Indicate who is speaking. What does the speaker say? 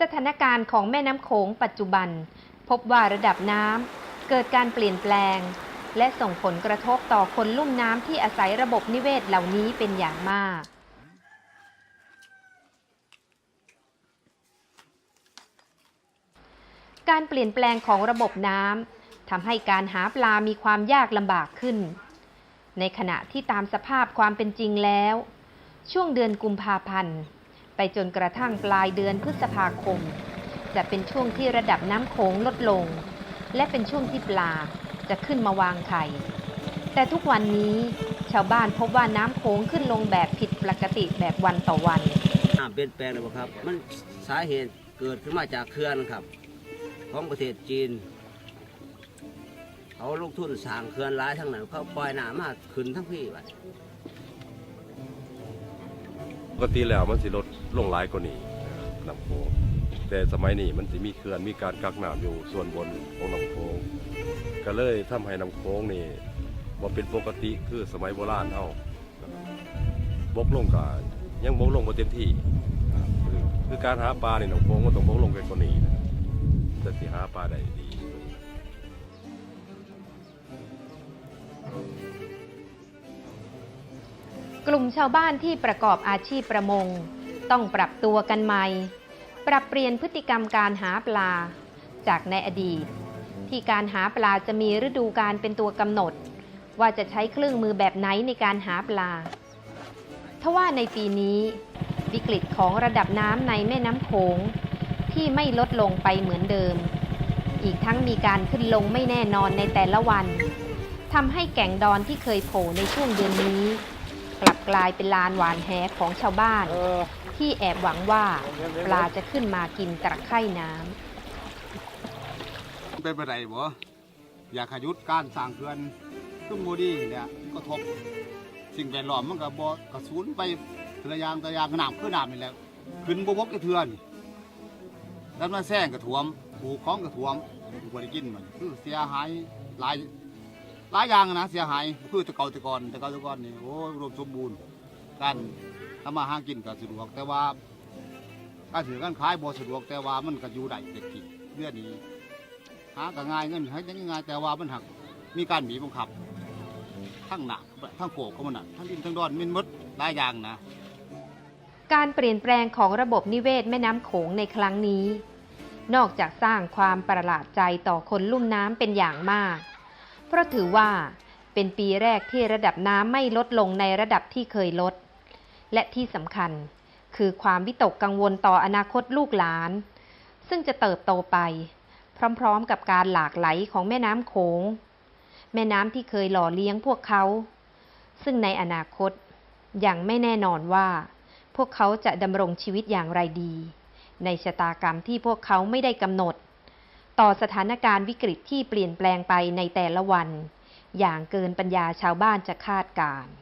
Speaker 1: สถานการณ์ของแม่น้ำโขงปัจจุบัน พบว่าระดับน้ำเกิดการเปลี่ยนแปลง และส่งผลกระทบต่อคนลุ่มน้ำที่อาศัยระบบนิเวศเหล่านี้เป็นอย่างมาก การเปลี่ยนแปลงของระบบน้ำทำให้การหาปลามีความยากลำบากขึ้น ในขณะที่ตามสภาพความเป็นจริงแล้ว ช่วงเดือนกุมภาพันธ์ ไปจนกระทั่งปลายเดือนพฤษภาคม จะเป็นช่วงที่ระดับน้ำโขงลดลง และเป็นช่วงที่ปลาจะขึ้นมาวางไข่ แต่ทุกวันนี้ชาวบ้านพบว่าน้ำโขงขึ้นลงแบบผิดปกติแบบวันต่อวัน
Speaker 2: น้ำเปลี่ยนแปลงเลยครับ มันสาเหตุเกิดขึ้นมาจากเขื่อนครับ ของประเทศจีน เขาลงทุนสร้างเขื่อนร้ายทั้งนั้นเขาปล่อยน้ำมาขึ้นทั้งพี่ไป
Speaker 3: ปกติแล้วมันสิลดลงหลายกว่านี้น้ำโขงแต่สมัยนี้มันสิมีเขื่อนมีการกักน้ำอยู่ส่วนบนของน้ำโขงก็เลยทำให้น้ำโขงนี่บ่เป็นปกติคือสมัยโบราณเฮาบกลงก็ยังบกลงบ่เต็มที่ครับคือคือการหาปลาในน้ำโขงมันต้องบกลงกันกว่านี้นะจะสิหาปลาได้ดี
Speaker 1: กลุ่มชาวบ้านที่ประกอบอาชีพประมง ต้องปรับตัวกันใหม่ ปรับเปลี่ยนพฤติกรรมการหาปลา จากในอดีต ที่การหาปลาจะมีฤดูการเป็นตัวกำหนด ว่าจะใช้เครื่องมือแบบไหนในการหาปลาทว่าในปีนี้วิกฤตของระดับน้ำในแม่น้ำโขงที่ไม่ลดลงไปเหมือนเดิม อีกทั้งมีการขึ้นลงไม่แน่นอนในแต่ละวันทำให้แก่งดอนที่เคยโผล่ในช่วงเดือนนี้ กลับกลายเป็นลานหวานแหของชาวบ้าน ที่แอบหวังว่าปลาจะขึ้นมากินตะไคร่น้ำ
Speaker 4: เป็นไปได้บ่อยากขยุดการสร้างเขื่อนทุกโมดีเนี่ยก็ทบสิ่งแวดล้อมมันก็บ่กระสูนไปแต่ละอย่างแต่ละอย่างน้ำคือน้ำนี่แหละขึ้นบ่บกกระเทือนแล้วมาแซงกระถ่วมปลูกของกระถ่วมบ่ได้กินมันคือเสียหายหลาย หลายอย่างนะเสียหายคือตะเกาตะกอนตะเกาตะกอนนี่โอ้ยอุดมสมบูรณ์การทำมาหากินก็สะดวก แต่ว่าการถือการขายบ่สะดวก แต่ว่ามันก็อยู่ได้เด็กที่เรื่องนี้หาก็ง่ายเงินให้ยังง่ายแต่ว่ามันหักมีการบีบบังคับ ทั้งหนักทั้งโขกก็มันหน่ะทั้งดินทั้งดอนมันมดหลายอย่างนะ
Speaker 1: การเปลี่ยนแปลงของระบบนิเวศแม่น้ำโขงในครั้งนี้ นอกจากสร้างความประหลาดใจต่อคนลุ่มน้ำเป็นอย่างมาก เพราะถือว่าเป็นปีแรกที่ระดับน้ำไม่ลดลงในระดับที่เคยลด และที่สำคัญคือความวิตกกังวลต่ออนาคตลูกหลาน ซึ่งจะเติบโตไป พร้อมๆกับการหลากไหลของแม่น้ำโขง แม่น้ำที่เคยหล่อเลี้ยงพวกเขา ซึ่งในอนาคตยังไม่แน่นอนว่า พวกเขาจะดำรงชีวิตอย่างไรดี ในชะตากรรมที่พวกเขาไม่ได้กำหนด ต่อสถานการณ์วิกฤตที่เปลี่ยนแปลงไปในแต่ละวัน อย่างเกินปัญญาชาวบ้านจะคาดการณ์